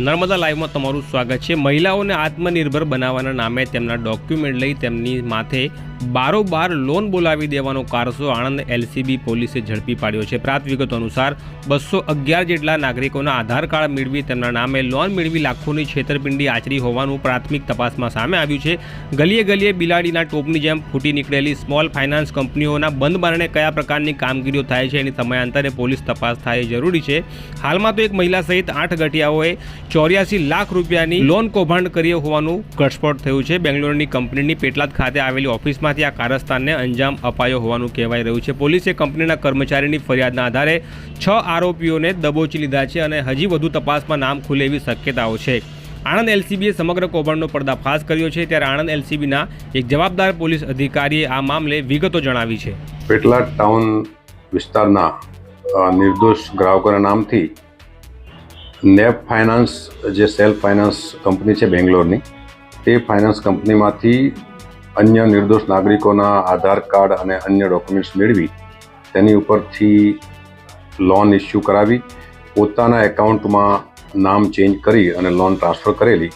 નર્મદા લાઈવમાં તમારું સ્વાગત છે. મહિલાઓને આત્મનિર્ભર બનાવવાના નામે તેમના ડોક્યુમેન્ટ લઈ તેમની માથે બારોબાર લોન બોલાવી દેવાનો કારસો આણંદ એલસીબી પોલીસે ઝડપી પાડ્યો છે. પ્રાપ્ત વિગતો અનુસાર બસો અગિયાર જેટલા નાગરિકોના આધાર કાર્ડ મેળવી તેમના નામે લોન મેળવી લાખોની છેતરપિંડી આચરી હોવાનું પ્રાથમિક તપાસમાં સામે આવ્યું છે. ગલીએ ગલીએ બિલાડીના ટોપની જેમ ફૂટી નીકળેલી સ્મોલ ફાઇનાન્સ કંપનીઓના બંધ બારણે કયા પ્રકારની કામગીરીઓ થાય છે એની સમયાંતરે પોલીસ તપાસ થાય જરૂરી છે. હાલમાં તો એક મહિલા સહિત આઠ ગઠિયાઓએ ચોર્યાસી લાખ રૂપિયાની લોન કૌભાંડ કરી હોવાનું ઘટસ્ફોટ થયું છે. બેંગ્લોરની કંપનીની પેટલાદ ખાતે આવેલી ઓફિસમાંથી આ કારસ્તાનને અંજામ અપાયો હોવાનું કહેવાઈ રહ્યું છે. પોલીસે કંપનીના કર્મચારીની ફરિયાદના આધારે છ આરોપીઓને દબોચી લીધા છે અને હજી વધુ તપાસમાં નામ ખુલે એવી શક્યતાઓ છે. આણંદ એલસીબીએ સમગ્ર કૌભાંડનો પર્દાફાશ કર્યો છે. ત્યારે આણંદ એલસીબીના એક જવાબદાર પોલીસ અધિકારીએ આ મામલે વિગતો જણાવી છે. પેટલા ટાઉન વિસ્તારના નિર્દોષ ગ્રાહકોના નામથી નેપ ફાઇનાન્સ, જે સેલ્ફ ફાઇનાન્સ કંપની છે બેંગ્લોરની, તે ફાઇનાન્સ કંપનીમાંથી અન્ય નિર્દોષ નાગરિકોના આધાર કાર્ડ અને અન્ય ડોક્યુમેન્ટ્સ મેળવી તેની ઉપરથી લોન ઇસ્યુ કરાવી, પોતાના એકાઉન્ટમાં નામ ચેન્જ કરી અને લોન ટ્રાન્સફર કરેલી.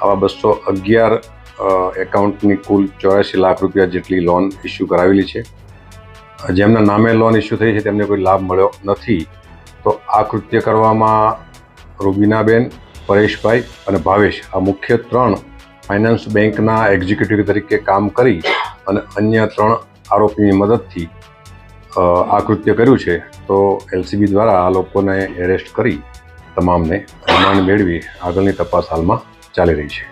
આવા બસો અગિયાર એકાઉન્ટની કુલ ચોર્યાસી લાખ રૂપિયા જેટલી લોન ઇસ્યુ કરાવેલી છે. જેમના નામે લોન ઇસ્યુ થઈ છે તેમને કોઈ લાભ મળ્યો નથી. તો આ કૃત્ય કરવામાં રૂબીનાબેન, પરેશભાઈ અને ભાવેશ આ મુખ્ય ત્રણ ફાઇનાન્સ બેંકના એક્ઝિક્યુટિવ તરીકે કામ કરી અને અન્ય ત્રણ આરોપીની મદદથી આ કૃત્ય કર્યું છે, તો એલસીબી દ્વારા આ લોકોને એરેસ્ટ કરી તમામને રિમાન્ડ મેળવી આગળની તપાસ હાલમાં ચાલી રહી છે.